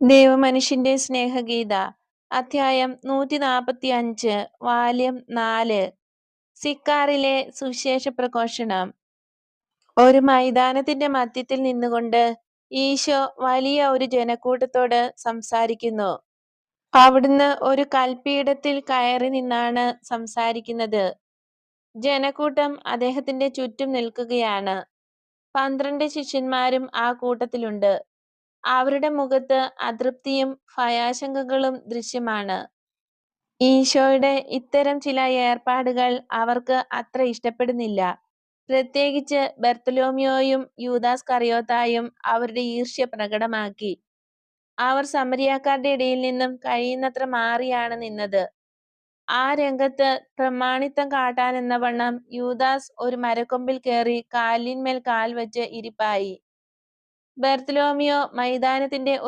ദൈവമനുഷ്യന്റെ സ്നേഹഗീത അധ്യായം നൂറ്റി നാൽപ്പത്തി അഞ്ച് വാല്യം നാല് സിക്കാറിലെ സുവിശേഷ പ്രഘോഷണം ഒരു മൈതാനത്തിന്റെ മധ്യത്തിൽ നിന്നുകൊണ്ട് ഈശോ വലിയ ഒരു ജനക്കൂട്ടത്തോട് സംസാരിക്കുന്നു. അവിടുന്ന് ഒരു കൽപ്പീഠത്തിൽ കയറി നിന്നാണ് സംസാരിക്കുന്നത്. ജനക്കൂട്ടം അദ്ദേഹത്തിന്റെ ചുറ്റും നിൽക്കുകയാണ്. പന്ത്രണ്ട് ശിഷ്യന്മാരും ആ കൂട്ടത്തിലുണ്ട്. അവരുടെ മുഖത്ത് അതൃപ്തിയും ഭയാശങ്കകളും ദൃശ്യമാണ്. ഈശോയുടെ ഇത്തരം ചില ഏർപ്പാടുകൾ അവർക്ക് അത്ര ഇഷ്ടപ്പെടുന്നില്ല. പ്രത്യേകിച്ച് ബെർത്തലോമിയോയും യൂദാസ് കറിയോത്തായും അവരുടെ ഈർഷ്യ പ്രകടമാക്കി. അവർ സമരിയാക്കാരുടെ ഇടയിൽ നിന്നും കഴിയുന്നത്ര മാറിയാണ് നിന്നത്. ആ രംഗത്ത് പ്രമാണിത്തം കാട്ടാനെന്നവണ്ണം യൂദാസ് ഒരു മരക്കൊമ്പിൽ കയറി കാലിന്മേൽ കാൽ വെച്ച് ഇരിപ്പായി. ബർത്തൊലോമ്യോ മൈതാനത്തിന്റെ